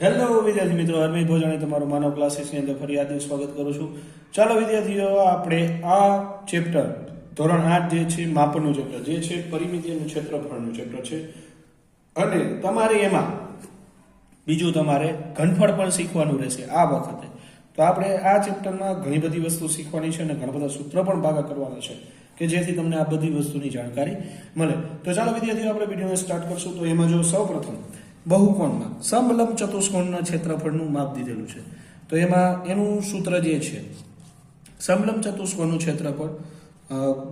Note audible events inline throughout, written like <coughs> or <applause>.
Hello વિદ્યાર્થી મિત્રો, અરવિંદ ભોજાણી, તમારું માનવ ક્લાસીસની અંદર ફરી આજે સ્વાગત કરું છું. ચાલો, વિદ્યાર્થીઓ, આપણે આ ચેપ્ટર ધોરણ આઠ જે છે, માપનનું ચેપ્ટર જે છે પરિમિતિનું ક્ષેત્રફળનું ચેપ્ટર છે. અને તમારે એમાં બીજું તમારે ઘનફળ પણ શીખવાનું રહેશે આ વખતે. તો આપણે આ ચેપ્ટરમાં ઘણી બધી વસ્તુ શીખવાની છે અને ઘણા બધા સૂત્ર પણ ભાગા કરવાના છે કે જેથી તમને આ બધી વસ્તુની જાણકારી મળે. તો ચાલો, વિદ્યાર્થીઓ, આપણે વિડીયોને સ્ટાર્ટ કરશું. તો એમાં જો સૌ પ્રથમ બહુકોણમાં સમલંબ ચતુષ્કોણના ક્ષેત્રફળનું માપ દીધેલું છે. તો એમાં એનું સૂત્ર જે છે, સમલંબ ચતુષ્કોણનું ક્ષેત્રફળ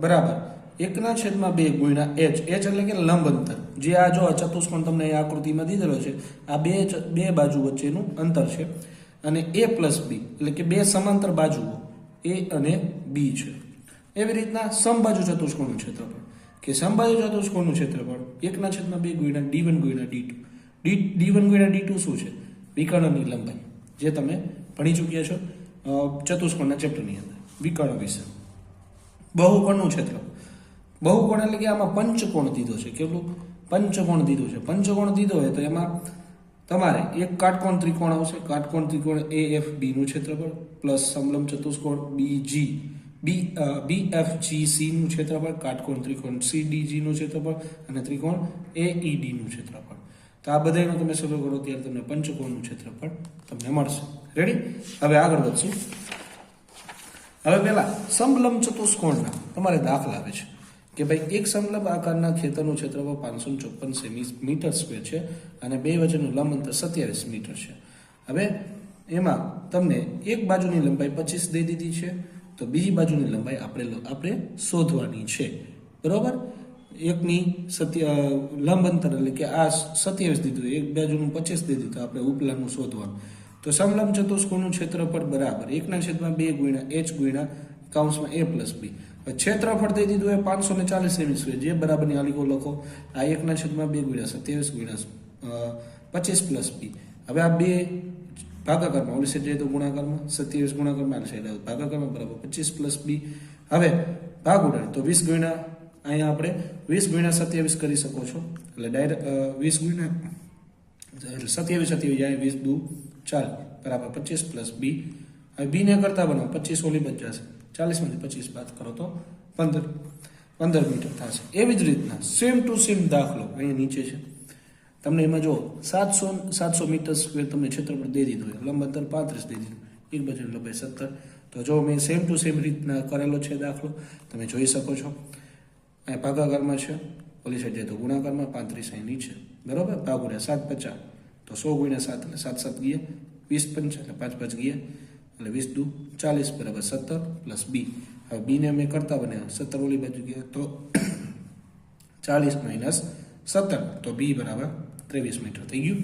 બરાબર, એકના છેદમાં બે ગુણ્યા એચ એચ એટલે કે લંબ અંતર. જે આ જો ચતુષ્કોણ તમને અહીં આકૃતિમાં દીધેલો છે, આ બે બે બાજુ વચ્ચેનું અંતર છે. અને એ પ્લસ બી એટલે કે બે સમાંતર બાજુઓ એ અને બી છે. એવી રીતના સમબાજુ ચતુષ્કોણનું ક્ષેત્રફળ. કે સમબાજુ ચતુષ્કોણનું ક્ષેત્રફળ એકના છેદમાં બે ગુણ્યા ડી વન ગુણ્યા D two D D one ગુણ્યા ડી ટુ શું છે? વિકર્ણની લંબાઈ, જે તમે ભણી ચૂક્યા છો ચતુષ્કોણના ચેપ્ટરની અંદર, વિકર્ણ વિશે. બહુકોણનું ક્ષેત્ર. બહુકોણ એટલે કે આમાં પંચકોણ દીધો છે. કેટલું? પંચકોણ દીધું છે. પંચકોણ દીધો હોય તો એમાં તમારે એક કાટકોણ ત્રિકોણ આવશે. કાટકોણ ત્રિકોણ એ એફ બીનું ક્ષેત્રફળ, પ્લસ સમલમ ચતુષ્કોણ બી જી, બી બી એફ જી સીનું ક્ષેત્રફળ, કાટકોણ ત્રિકોણ સી ડી જીનું ક્ષેત્રફળ, અને ત્રિકોણ એ ઈ ડીનું ક્ષેત્રફળ. તો આ બધાનો તમે સરળ કરો ત્યારે તમને પંચકોણનું ક્ષેત્રફળ તમને મળશે. રેડી હવે આગળ વધશું. હવે પહેલા સમલંબ ચતુષ્કોણના તમારે દાખલા આવે છે કે ભાઈ એક સમલંબ આકારના ખેતરનું ક્ષેત્રફળ પાંચસો ચોપન સેમી મીટર સ્ક્વેર છે અને બે વચ્ચેનું લંબ અંતર સત્યાવીસ મીટર છે. હવે એમાં તમને એક બાજુની લંબાઈ પચીસ દઈ દીધી છે, તો બીજી બાજુની લંબાઈ આપણે આપણે શોધવાની છે. બરોબર? એકની સત્ય લંબ અંતર એટલે કે આ સત્યાવીસ દીધું, એક બાજુનું પચીસ દીધું તો આપણે ઉપલાનું શોધવાનું. તો સમલંબ ચતુષ્કોણનું ક્ષેત્રફળ બરાબર, એકના છેદમાં બે ગુણ્યા એચ ગુણ્યા કાઉન્સમાં એ પ્લસ બી. ક્ષેત્રફળ દઈ દીધું એ પાંચસો ને ચાલીસ સેમી સ્ક્વેર, જે બરાબરની આલિકો લખો, આ એકના છેદમાં બે ગુણ્યા સત્યાવીસ ગુણ્યા પચીસ પ્લસ બી. હવે આ બે ભાગાકારમાં, ઓલી સાઈડ તો ગુણાકારમાં, સત્યાવીસ ગુણાકારમાં આલી સાઈડ ભાગાકારમાં, બરાબર પચીસ પ્લસ બી. હવે ભાગ ઉડાડે તો વીસ ગુણ્યા અહીંયા આપણે વીસ ગુણ્યા સત્યાવીસ કરી શકો છો. એટલે ડાયરેક્ટ વીસ ગુણ્યા, એટલે સત્યાવીસ સત્યાવીસ જાય, વીસ દુ ચાલ બરાબર, પચીસ પ્લસ બી. હવે બીને કરતા બનાવો, પચીસ ઓલી બચાશે ચાલીસમાંથી પચીસ બાદ કરો તો પંદર પંદર મીટર થશે. એવી જ રીતના સેમ ટુ સેમ દાખલો અહીંયા નીચે છે. તમને એમાં જો સાતસો સાતસો મીટર સ્ક્વેર તમને ક્ષેત્રફળ દઈ દીધું હોય, લંબ અંતર પાંત્રીસ દઈ દીધું એક બાજુ લંબાઈ સત્તર. તો જો મેં સેમ ટુ સેમ રીતના કરેલો છે દાખલો, તમે જોઈ શકો છો. અહીંયા ભાગાકારમાં છે ઓલી સાઈડ જાય તો ગુણાકારમાં, પાંત્રીસ અહીં નીચે. બરાબર? ભાગ ગુણ્યા સાત પચાસ. તો સો ગુણ્યા સાત એટલે સાત સાત ગયા. વીસ પંચ એટલે પાંચ પાંચ ગયા. એટલે વીસ દુ ચાલીસ બરાબર સત્તર પ્લસ બી. હવે બીને અમે કરતા બન્યા. સત્તર ઓલી બાજુ ગયા તો <coughs> ચાલીસ માઇનસ સત્તર. તો બી બરાબર ત્રેવીસ મીટર થઈ ગયું.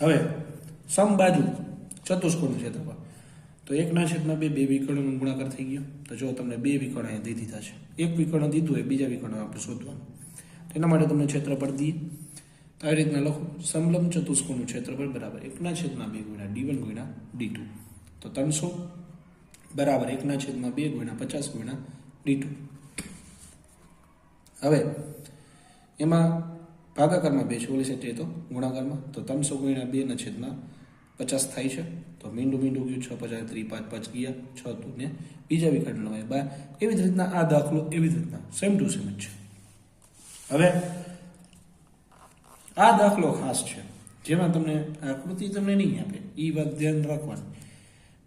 હવે સમબાજુ ચતુષ્કોણનું ક્ષેત્રફળ તો એકના છેદમાં બે બે વિકર્ણનો ગુણાકાર થઈ ગયો. તો જો તમને બે વિકર્ણ અહીંયા દઈ દીધા છે એક વિકર્ણ દીધું હોય, બીજા વિકર્ણ આપણે શોધવાનું. તેના માટે તમને ક્ષેત્રફળ દઈએ. તો આવી રીતના લખો. સમલંબ ચતુષ્કોણનું ક્ષેત્રફળ બરાબર એકના છેદમાં બે ગુણ્યા ડી વન ગુણ્યા ડી ટુ. તો ત્રણસો બરાબર એકના છેદમાં બે ગુણ્યા પચાસ ગુણ્યા ડી ટુ. હવે એમાં ભાગાકારમાં બે છે. ઓલી જઈએ તો ગુણાકારમાં. તો ત્રણસો ગુણ્યા બેના છેદમાં પચાસ થાય છે. તો મીંડું મીંડું ગયું, છ પચાસ ત્રી પાંચ પાંચ ગયા, છ ને બીજા વિકટ લવાય. બાર એવી જ રીતના આ દાખલો એવી જ રીતના સેમ ટુ સેમ જ છે. હવે, આ દાખલો ખાસ છે, જેમાં તમને આકૃતિ તમને નહીં આપે એ વાત ધ્યાન રાખવાની.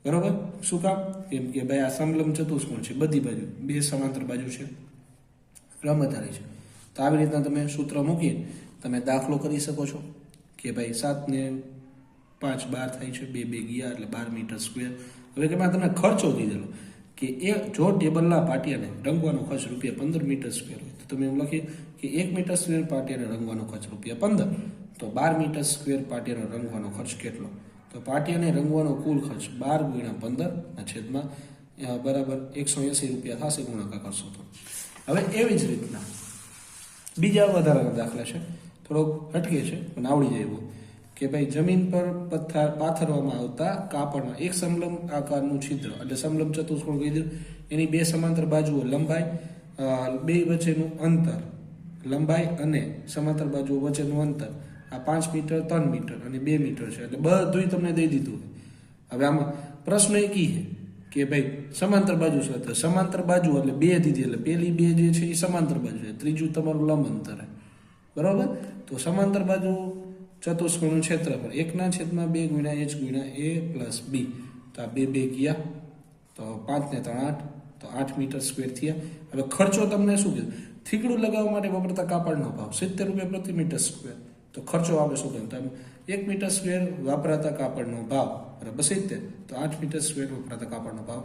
બરોબર? શું કામ? કેમ કે ભાઈ, આ સમલમ ચતુષ્કોણ છે, બધી બાજુ, બે સમાંતર બાજુ છે, રમતધારી છે. તો આવી રીતના તમે સૂત્ર મૂકીએ તમે દાખલો કરી શકો છો, કે ભાઈ સાત ને પાંચ બાર થાય છે, બે બે ગયા એટલે બાર મીટર સ્ક્વેર હવે કે મેં તમને ખર્ચો દીધેલો કે એ જો ટેબલના પાટિયાને રંગવાનો ખર્ચ રૂપિયા પંદર મીટર સ્ક્વેર હોય, તો તમે એમ લખીએ કે એક મીટર સ્ક્વેર પાટિયાને રંગવાનો ખર્ચ રૂપિયા પંદર. તો બાર મીટર સ્ક્વેર પાટિયાનો રંગવાનો ખર્ચ કેટલો? તો પાટિયાને રંગવાનો કુલ ખર્ચ બાર ગુણ્યા પંદર ના છેદમાં બરાબર એકસો એંસી રૂપિયા થશે ગુણાકાર કરશો તો. હવે એવી જ રીતના બીજા વધારાના દાખલા છે. થોડોક હટકે છે, પણ આવડી જાય એવું. કે ભાઈ જમીન પર પથ્થર પાથરવામાં આવતા કાપડમાં એક સમલમ આકારનું છિદ્ર એટલે સમલમ ચતુષ્કોણ કહી દીધું? એની બે સમાંતર બાજુઓ લંબાઈ બે વચ્ચેનું અંતર. લંબાઈ અને સમાંતર બાજુઓ વચ્ચેનું અંતર. આ પાંચ મીટર, ત્રણ મીટર અને બે મીટર છે. એટલે બધું તમને દઈ દીધું હવે આમાં પ્રશ્ન એક કી છે કે ભાઈ સમાંતર બાજુ છે તો સમાંતર બાજુ એટલે બે દીધી એટલે પેલી બે જે છે એ સમાંતર બાજુ છે. ત્રીજું તમારું લંબ અંતર બરાબર? તો સમાંતર બાજુ ચતુષ્કોણનું ક્ષેત્રફળ એકના છેદમાં બે ગુણ્યા એચ ગુણ્યા એ પ્લસ બી. તો આ બે બે ગયા. તો પાંચ ને ત્રણ આઠ. તો આઠ મીટર સ્ક્વેર થયા. હવે ખર્ચો તમને શું કીધું થીગડું લગાવવા માટે વપરાતા કાપડનો ભાવ સિત્તેર રૂપિયા પ્રતિ મીટર સ્ક્વેર. તો ખર્ચો આવે શું કહ્યું તમે એક મીટર સ્ક્વેર વાપરાતા કાપડનો ભાવ બરાબર સિત્તેર. તો આઠ મીટર સ્ક્વેર વપરાતા કાપડનો ભાવ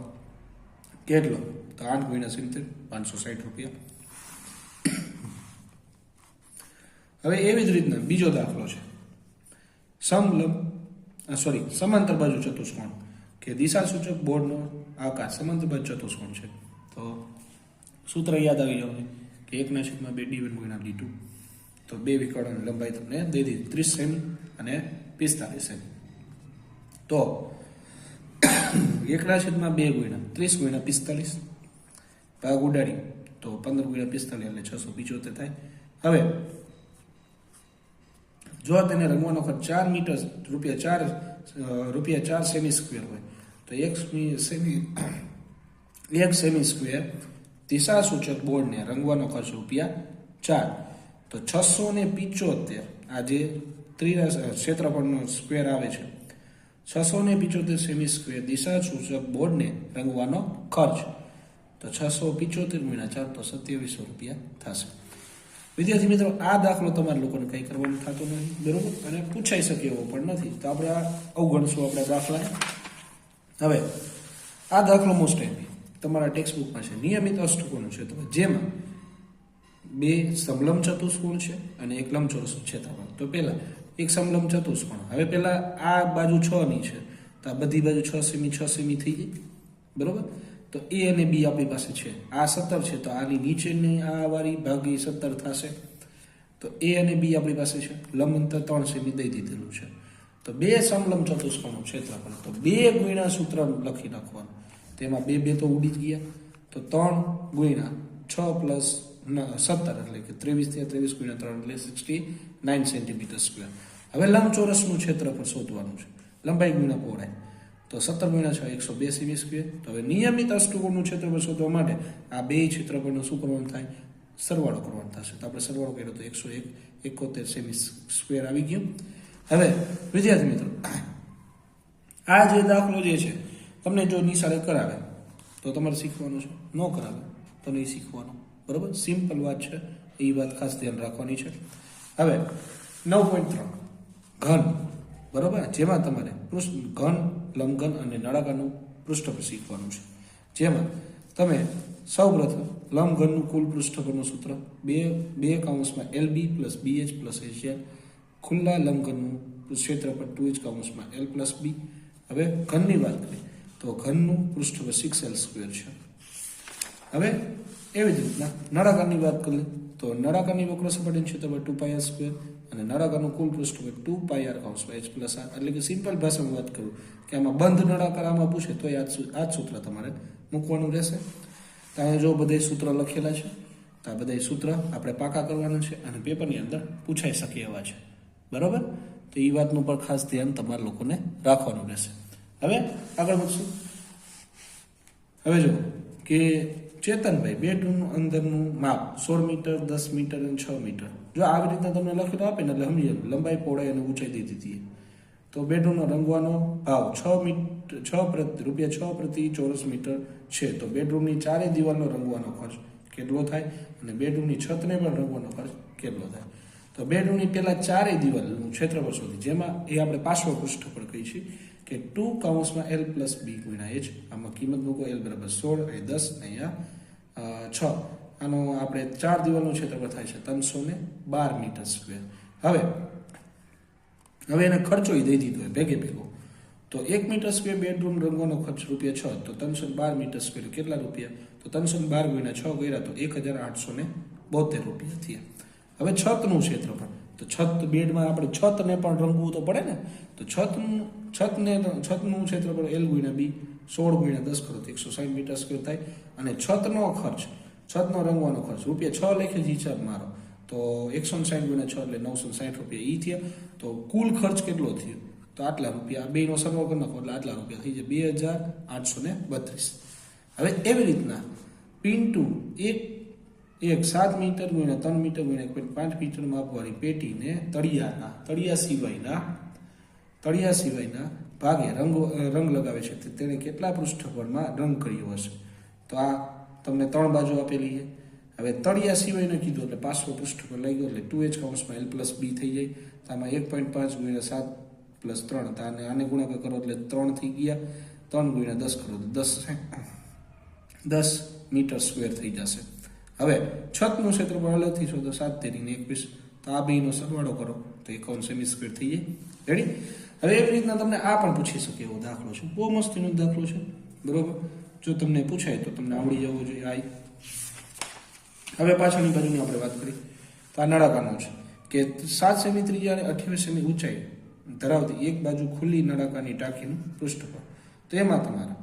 કેટલો? તો આઠ ગુણ્યા સિત્તેર, પાંચસો સાઠ રૂપિયા. હવે એવી જ રીતના બીજો દાખલો છે. સમલંબ સોરી સમાંતર બાજુ ચતુષ્કોણ, કે દિશા સૂચક બોર્ડનો આકાર સમાંતર બાજુ ચતુષ્કોણ છે. તો સૂત્ર યાદ આવી જવાનું કે એકના છેદમાં બે ડી વન ગુણ્યા ડી ટુ. તો બે વિકર્ણની લંબાઈ તમને દઈ દીધી, ત્રીસ સેમી અને પિસ્તાલીસ સેમી. તો એકના છેદમાં બે ગુણ્યા, ત્રીસ ગુણ્યા પિસ્તાલીસ, ભાગ ઉડાડી, તો પંદર ગુણ્યા પિસ્તાલીસ એટલે છસો પિચોતેર થાય. હવે જો તેને રંગવાનો ખર્ચ ચાર મીટર, રૂપિયા ચાર રૂપિયા ચાર સેમી સ્ક્વેર હોય, તો એક સેમી એક સેમી સ્ક્વેર દિશા સૂચક બોર્ડને રંગવાનો ખર્ચ રૂપિયા ચાર. તો છસો ને પિચોતેર આ જે ત્રિરસ ક્ષેત્રફળનો સ્ક્વેર આવે છે, છસો ને પિચોતેર સેમી સ્ક્વેર દિશા સૂચક બોર્ડને રંગવાનો ખર્ચ. તો છસો પિચોતેર ગુણ્યા ચાર તો સત્યાવીસો રૂપિયા થશે. વિદ્યાર્થી મિત્રો, આ દાખલો તમારે લોકોને કંઈ કરવાનું થતું નથી, બરોબર? અને પૂછાઈ શકે એવો પણ નથી. તો આપણે આ અવગણશું આપણે દાખલા હવે, આ દાખલો મોસ્ટ ટાઈમ તમારા ટેક્સ્ટબુકમાં છે. નિયમિત અષ્ટકોણ છે. તો જેમાં બે સમલમ ચતુષ્કોણ છે અને એક લંબચોરસ ક્ષેત્રફળ તો પહેલાં, એક સમલમ ચતુષ્કોણ હવે પહેલાં આ બાજુ છ ની છે. તો આ બધી બાજુ છ સેમી છ સેમી થઈ ગઈ. બરોબર? તો એ અને બી આપણી પાસે છે. આ સત્તર છે, તો આની નીચેની આ વાળી ભાગી સત્તર થશે. તો એ અને બી આપણી પાસે છે. લંબ અંતર ત્રણ સેમી દઈ દીધેલું છે. તો બે સમલંબ ચતુષ્કોણનું ક્ષેત્રફળ. તો બે ગુણ્યા સૂત્ર લખી નાખવાનું. તેમાં બે બે તો ઉડી જ ગયા. તો ત્રણ ગુણ્યા છ પ્લસ સત્તર એટલે કે ત્રેવીસ થયા ત્રેવીસ ગુણ્યા ત્રણ એટલે સિક્સટી નાઇન સેન્ટીમીટર સ્ક્વેર હવે લંબચોરસનું ક્ષેત્રફળ શોધવાનું છે. લંબાઈ ગુણ્યા પહોળાઈ તો સત્તર ગુણ્યા છ, એકસો બે સીમી સ્ક્વેર. તો હવે નિયમિત અષ્ટકોણનું ક્ષેત્રફળ શોધવા માટે આ બે ક્ષેત્રફળનું શું કરવાનું થાય? સરવાળો કરવાનો થશે. તો આપણે સરવાળો કર્યો તો એકસો એક, એકોતેર સેમી સ્ક્વેર આવી ગયું. હવે, વિદ્યાર્થી મિત્રો, આ જે દાખલો જે છે, તમને જો નિશાળે કરાવે, તો તમારે શીખવાનું છે. ન કરાવે તો નહીં શીખવાનું. બરાબર? સિમ્પલ વાત છે. એ વાત ખાસ ધ્યાન રાખવાની છે. હવે, નવ પોઈન્ટ ત્રણ. ઘન. બરાબર? જેમાં તમારે પૃષ્ઠ ઘન લંબઘન અને નળાકારનું પૃષ્ઠફળ શીખવાનું છે. જેમાં તમે સૌપ્રથમ લંબઘનનું કુલ પૃષ્ઠફળનું સૂત્ર બે બે કાઉન્સમાં L B plus B H plus Asia ખુલ્લા લંબઘનનું ક્ષેત્રફળ ટુ એચ કાઉન્સમાં એલ પ્લસ બી હવે ઘનની વાત કરીએ તો ઘનનું પૃષ્ઠફળ સિક્સ એલ સ્ક્વેર છે. હવે એવી જ રીતના નળાકારની વાત કરીએ. તો નળાકારની વક્ર છે તમે ટુ પાય સ્ક્વેર અને નળાકારનું કુલ પૃષ્ઠફળ ટુ પાય આર કાઉન્સમાં એચ પ્લસ આર એટલે કે સિમ્પલ ભાષામાં વાત કરું કે આમાં બંધ નળાકાર આમાં પૂછે તો આ આ સૂત્ર તમારે મૂકવાનું રહેશે. તો અહીંયા જો બધા સૂત્ર લખેલા છે, તો આ બધા સૂત્ર આપણે પાકા કરવાના છે અને પેપરની અંદર પૂછાઈ શકે એવા છે. બરાબર? તો એ વાતનું પણ ખાસ ધ્યાન તમારા લોકોને રાખવાનું રહેશે. હવે આગળ વધશું. હવે જો કે ચેતનભાઈ બેડરૂમનું અંદરનું માપ, સોળ મીટર, દસ મીટર અને છ મીટર. જો આવી રીતના તમને લખેલું આપે ને, એટલે સમજી લંબાઈ, પહોળાઈ અને ઊંચાઈ દીધી હતી તો બેડરૂમનો રંગવાનો ભાવ છ મીટર, છ પ્રતિ, રૂપિયા છ પ્રતિ ચોરસ મીટર છે. તો બેડરૂમની ચારે દિવાલનો રંગવાનો ખર્ચ કેટલો થાય? અને બેડરૂમની છતને પણ રંગવાનો ખર્ચ કેટલો થાય? તો બેડરૂમની પહેલાં ચારેય દિવાલનું ક્ષેત્રફળ શોધી જેમાં એ આપણે પાછળ પૃષ્ઠ પણ કહી છીએ. કે ટુ કાઉન્સમાં એલ પ્લસ બી ગુણ્યા એચ આમાં કિંમત મૂકો એલ બરાબર સોળ અને દસ અહીંયા છ. આનો આપણે ચાર દિવાલનું ક્ષેત્રફળ થાય છે ત્રણસો ને બાર મીટર સ્ક્વેર હવે હવે એને ખર્ચો દઈ દીધો ભેગે ભેગો. તો એક મીટર સ્ક્વેર બેડરૂમ રંગોનો ખર્ચ રૂપિયા છ, તો ત્રણસો બાર મીટર સ્ક્વેર કેટલા રૂપિયા? તો ત્રણસો બાર ગુણ્યા છ ગયા તો એક હજાર આઠસો ને બોતેર રૂપિયા થયા. હવે છતનું ક્ષેત્રફળ. તો છત બેડમાં આપણે છતને પણ રંગવું તો પડે ને, તો છતનું, છતને છતનું ક્ષેત્રફળ એલ ગુણ્યા બી સોળ ગુણ્યા દસ કરો એકસો સાઠ મીટર સ્ક્વેર થાય. અને છતનો ખર્ચ, છતનો રંગવાનો ખર્ચ, રૂપિયા છ લેખે જ હિસાબ મારો. તો એકસો સાઠ ગુણ્યા છ એટલે નવસો સાઠ રૂપિયા એ થયા. તો કુલ ખર્ચ કેટલો થયો? તો આટલા રૂપિયા બે નો સરવાળો કરી નાખો એટલે આટલા રૂપિયા થઈ જાય બે હજાર આઠસો ને બત્રીસ. હવે એવી રીતના પિન્ટુ એક એક સાત મીટર ગુણ્યા ત્રણ મીટર ગુણ્યા એક પોઈન્ટ પાંચ મીટર માપવાળી પેટીને તળિયાના, તળિયા સિવાયના તળિયા સિવાયના ભાગે રંગ રંગ લગાવે છે. તો તેણે કેટલા પૃષ્ઠફળમાં રંગ કર્યો હશે? તો આ તમને ત્રણ બાજુ આપેલી છે. હવે તળિયા સિવાયનું કીધું એટલે પાછો પૃષ્ઠફળ લઈ ગયો એટલે ટુ એચ કાઉન્સમાં એલ પ્લસ બી થઈ જાય. તો આમાં એક પોઈન્ટ પાંચ ગુણ્યા સાત પ્લસ ત્રણ. તો આને આને ગુણાકાર કરો એટલે ત્રણ થઈ ગયા. ત્રણ ગુણ્યા દસ કરો તો દસ દસ મીટર સ્ક્વેર થઈ જશે. હવે છતનું ક્ષેત્રફળ અલગથી છો તો સાત તેરીને એકવીસ. તો આ બેનો સરવાળો કરો. તો એકાવન સેમી સ્ક્વેર થઈ જાય. રેડી હવે એવી રીતના તમને આ પણ પૂછી શકે એવો દાખલો છે. બહુ મસ્તીનો દાખલો છે. બરોબર? જો તમને પૂછાય તો તમને આવડી જવો જોઈએ આ. હવે પાછળની બાજુની આપણે વાત કરી. તો આ નળાકારનો છે. કે સાત સેમી ત્રિજ્યા અને અઠ્યાવીસ સેમી ઊંચાઈ ધરાવતી એક બાજુ ખુલ્લી નળાકારની ટાંકીનું પૃષ્ઠફળ. તો એમાં તમારે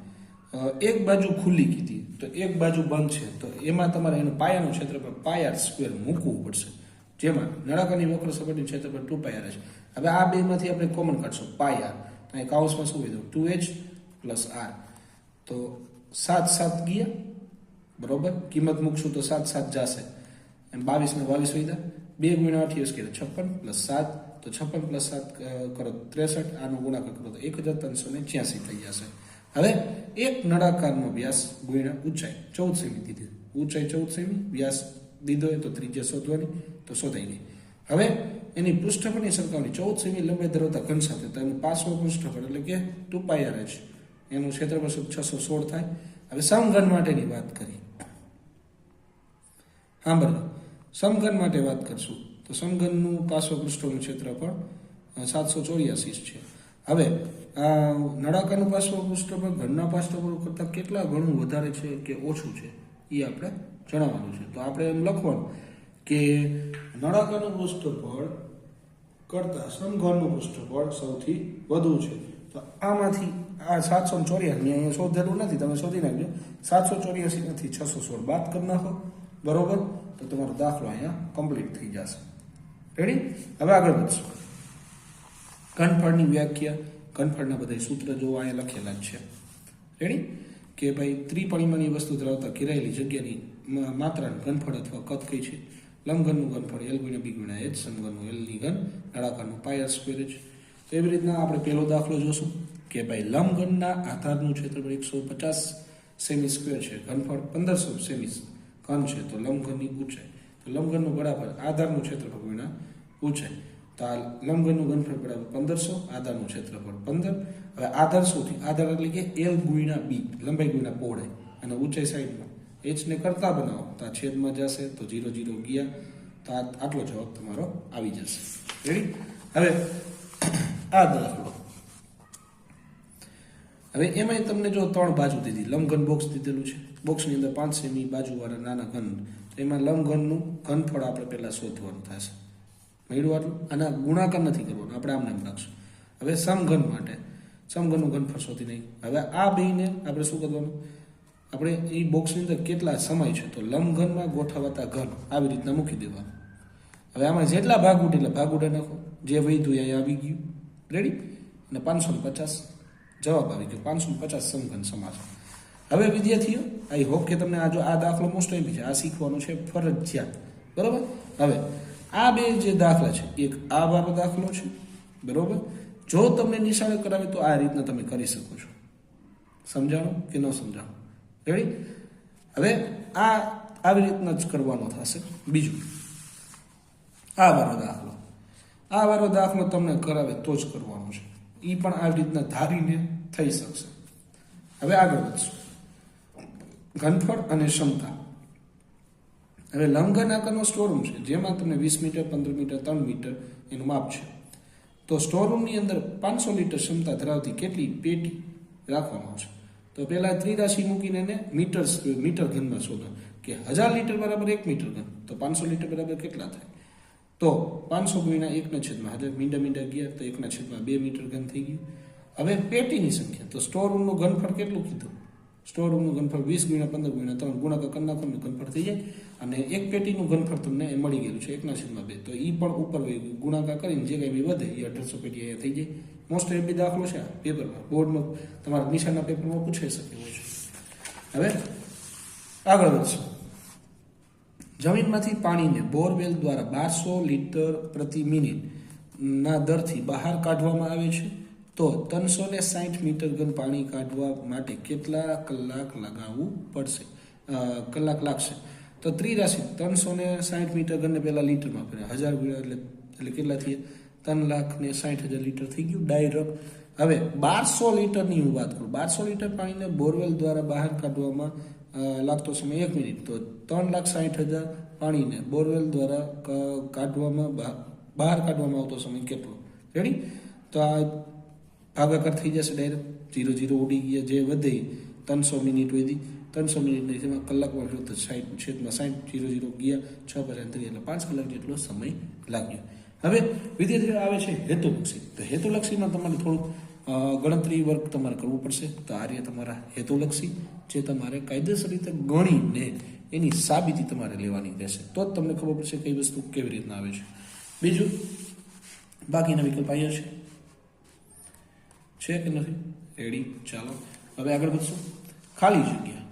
એક બાજુ ખુલ્લી કીધી, તો એક બાજુ બંધ છે. તો એમાં તમારે એનું પાયાનું ક્ષેત્રફળ પાયાર સ્ક્વેર મૂકવું પડશે. જેમાં નળાકારની વક્ર સપાટીનું ક્ષેત્રફળ ટુ પાયાર છે. હવે આ બેમાંથી આપણે કોમન કાઢશું પાયાર અહીં કાઉસમાં શું કીધું ટુ એચ પ્લસ આર તો સાત સાત ગયા, બરોબર? કિંમત મૂકશું તો સાત સાત જશે. એમ બાવીસ ને બાવીસ વૈદા બે ગુણ્યા અઠ્યાવીસ કરે છપ્પન પ્લસ સાત, તો છપ્પન પ્લસ સાત કરો ત્રેસઠ. આનો ગુણાકાર કરો તો એક હજાર ત્રણસો ને છ્યાસી થઈ જશે. હવે એક નળાકારનો વ્યાસ ગુણ્યા ઊંચાઈ ચૌદ સેમી દીધી ઊંચાઈ ચૌદ સેમી, વ્યાસ દીધો હોય તો ત્રિજ્યા શોધવાની, તો શોધાઈ ગઈ. હવે એની પૃષ્ઠફળની સરખામણી ચૌદ સેમી લંબાઈ ધરાવતા ઘન સાથે, તો એનું પાસનું પૃષ્ઠફળ એટલે કે ટુ પાઈ છે એનું ક્ષેત્રફળ શું? છસો સોળ થાય. હવે સમઘન માટેની વાત કરી. સાંભળો સમઘન માટે વાત કરશું. તો સમઘનનું પાસો પૃષ્ઠનું ક્ષેત્રફળ સાતસો ચોર્યાસી છે. હવે નળાકારનું પાસવા પુસ્તકમાં ઘરના પાર્શ્વફળ કરતાં કેટલા ગણું વધારે છે કે ઓછું છે, એ આપણે જણાવવાનું છે. તો આપણે એમ લખવાનું કે નળાકારનું પૃષ્ઠફળ કરતાં સમઘનનું પૃષ્ઠફળ સૌથી વધુ છે. તો આમાંથી આ સાતસો ચોર્યાસી અહીંયા શોધેલું નથી, તમે શોધી નાખજો. સાતસો ચોર્યાસી નથી છસો સોળ બાદ કરી નાખો, બરોબર? તો તમારો દાખલો અહીંયા કમ્પ્લીટ થઈ જશે. રેડી હવે આગળ વધશું. ઘનફળની વ્યાખ્યા ઘનફળના બધા સૂત્ર જોવા અહીંયા લખેલા જ છે. રેડી કે ભાઈ ત્રિપરિમાણીય વસ્તુ ધરાવતા ઘેરાયેલી જગ્યાની માત્રાનું ઘનફળ અથવા કદ કઈ છે? લંબઘનનું ઘનફળ એલ ગુણ્યા બી ગુણ્યા એચ સમઘનનું એલની ઘન, નળાકારનું પાય સ્ક્વેર જ તો એવી રીતના આપણે પહેલો દાખલો જોશું. કે ભાઈ લંબઘનના આધારનું ક્ષેત્રફળ એકસો પચાસ સેમી સ્ક્વેર છે. ઘનફળ પંદરસો સેમી ઘન છે. તો લંબઘનની ઊંચાઈ. તો લંબઘનનું બરાબર આધારનું ક્ષેત્રફળ ગુણ્યા ઊંચાઈ. તો આ લંબઘનનું ઘનફળ પંદરસો, આધારનું ક્ષેત્રફળ પંદર. હવે આધાર શું થયું આધાર એટલે કે એલ ગુણ્યા બી લંબાઈ ગુણ્યા પહોળાઈ. અને ઊંચાઈ સાઈડમાં એચને કરતા બનાવો. તો આ છેદમાં જશે, તો જીરો જીરો ગયા. તો આટલો જવાબ તમારો આવી જશે. રેડી હવે આ દાખલો. હવે એમાંય તમને જો ત્રણ બાજુ દીધી. લંબઘન બોક્સ દીધેલું છે. બોક્સની અંદર પાંચ સેમી બાજુવાળા નાના ઘન. તો એમાં લંબઘનનું ઘનફળ આપણે પહેલાં શોધવાનું થશે. મળ્યું આટલું? આના ગુણાકાર નથી કરવાનો, આપણે આમને એમ રાખશું. હવે સમઘન માટે, સમઘનનું ઘનફળ શોધી નહીં. હવે આ બેને આપણે શું કરવાનું? આપણે એ બોક્સની અંદર કેટલા સમય છે, તો લંબઘનમાં ગોઠવાતા ઘન આવી રીતના મૂકી દેવાનું. હવે આમાં જેટલા ભાગ ઉઠે એટલે ભાગ ઉડે નાખો. જે વૈધું એ આવી ગયું. રેડી અને પાંચસો ને પચાસ. જવાબ આવી ગયો. પાંચસો ને પચાસ સમઘન સમાસ. હવે વિદ્યાર્થીઓ, આઈ હોપ કે તમને આ જો આ દાખલો મોસ્ટ એમ છે. આ શીખવાનું છે ફરજિયાત. બરાબર? હવે આ બે જે દાખલા છે, એક આ વાળો દાખલો છે, બરોબર? જો તમને નિશાળે કરાવે તો આ રીતના તમે કરી શકો છો. સમજાણું કે ન સમજાણું? રેડી હવે આ આવી રીતના જ કરવાનો થશે. બીજું, આ વાળો દાખલો. આ વાળો દાખલો તમને કરાવે તો જ કરવાનો છે. એ પણ આવી રીતના ધારીને થઈ શકશે. હવે આગળ વધશું. ઘનફળ અને ક્ષમતા. હવે લંબઘન આકારનો સ્ટોરરૂમ છે, જેમાં તમને વીસ મીટર, પંદર મીટર, ત્રણ મીટર એનું માપ છે. તો સ્ટોરરૂમની અંદર પાંચસો લીટર ક્ષમતા ધરાવતી કેટલી પેટી રાખવામાં આવશે? તો પહેલાં ત્રિરાશી મૂકીને એને મીટર મીટર ઘનમાં શોધો કે હજાર લીટર બરાબર એક મીટર ઘન, તો પાંચસો લીટર બરાબર કેટલા થાય? તો પાંચસો ગુણ્યા એકના છેદમાં હજાર, મીંડા મીંડા ગયા, તો એકના છેદમાં બે મીટર ઘન થઈ ગયું. હવે પેટીની સંખ્યા, તો સ્ટોર રૂમનું ઘનફળ કેટલું કીધું? સ્ટોર રૂમનું ઘનફળ વીસ ગુણ્યા પંદર ગુણ્યા ત્રણ ગુણાકાર કરી નાખો ઘનફળ થઈ જાય. અને એક પેટીનું ઘનફળ તમને મળી ગયેલું છે, એકના છેદમાં બે. તો એ પણ ઉપર ગુણાકાર કરીને જે કંઈ બી વધે એ અઢારસો પેટી અહીંયા થઈ જાય. મોસ્ટ એમપી દાખલો છે પેપરમાં. બોર્ડમાં તમારા નિશાનના પેપરમાં પૂછાઈ શકે હોય છે. હવે આગળ વધશું. જમીનમાંથી પાણીને બોરવેલ દ્વારા બારસો લીટર પ્રતિ મિનિટ ના દરથી બહાર કાઢવામાં આવે છે. તો ત્રણસો ને સાઠ મીટર ઘન પાણી કાઢવા માટે કેટલા કલાક લગાવવું પડશે? કલાક લાગશે. તો ત્રિરાશી ત્રણસો ને સાઠ મીટર ઘનને પહેલાં લીટરમાં ફેરે હજાર ગુણ્યા એટલે એટલે કેટલા થયા? ત્રણ લાખ ને સાઠ હજાર લીટર થઈ ગયું ડાયરેક્ટ. હવે, બારસો લીટરની હું વાત કરું. બારસો લીટર પાણીને બોરવેલ દ્વારા બહાર કાઢવામાં લાગતો સમય એક મિનિટ. તો ત્રણ લાખ સાઠ હજાર પાણીને બોરવેલ દ્વારા કાઢવામાં બહાર કાઢવામાં આવતો સમય કેટલો? રેડી તો આ ભાગાકાર થઈ જશે ડાયરેક્ટ જીરો જીરો ઉડી ગયા, જે વધે ત્રણસો મિનિટ વધી ત્રણસો મિનિટની તેમાં કલાકમાં તો સાઠ છેદમાં સાઠ જીરો જીરો ગયા, છ પચાસ ત્રીસ એટલે પાંચ કલાક જેટલો સમય લાગ્યો. હવે વિદ્યાર્થીઓ આવે છે હેતુલક્ષી. તો હેતુલક્ષીમાં તમારે થોડુંક ગણતરી વર્ક તમારે કરવું પડશે. તો આ રહ્યા તમારા હેતુલક્ષી, જે તમારે કાયદેસર રીતે ગણીને એની સાબિતી તમારે લેવાની રહેશે. તો જ તમને ખબર પડશે કઈ વસ્તુ કેવી રીતના આવે છે. બીજું, બાકીના વિકલ્પ અહીંયા છે. છે કે નથી? રેડી ચાલો. હવે આગળ વધશું. ખાલી જગ્યા.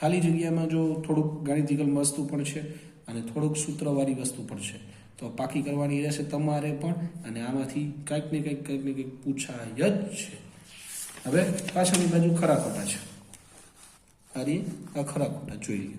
ખાલી જગ્યામાં જો થોડુંક ગાણિતિકલ વસ્તુ પણ છે અને થોડુંક સૂત્રવાળી વસ્તુ પણ છે. તો પાકી કરવાની રહેશે તમારે પણ અને આમાંથી કંઈક ને કંઈક કંઈક ને કંઈક પૂછાય જ છે. હવે પાછળની બાજુ ખરા ખોટા છે. અરે આ ખરા ખોટા જોઈ લઈએ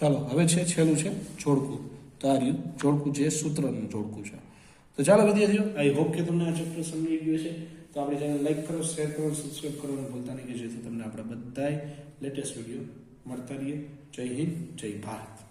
ચાલો, હવે છે, છેલ્લું છે, જોડકું. તો આ જોડકું જે સૂત્રનું જોડકું છે. તો ચાલો વિદ્યાર્થીઓ આઈ હોપ કે તમને આ ચેપ્ટર સમજી ગયું છે તો આપણી ચેનલ લાઈક કરો શેર કરો સબસ્ક્રાઈબ કરવાનું ભૂલતા નહીં કે જેથી તમને આપણા બધાય લેટેસ્ટ વીડિયો મળતા રહીએ. જય હિન્દ, જય ભારત.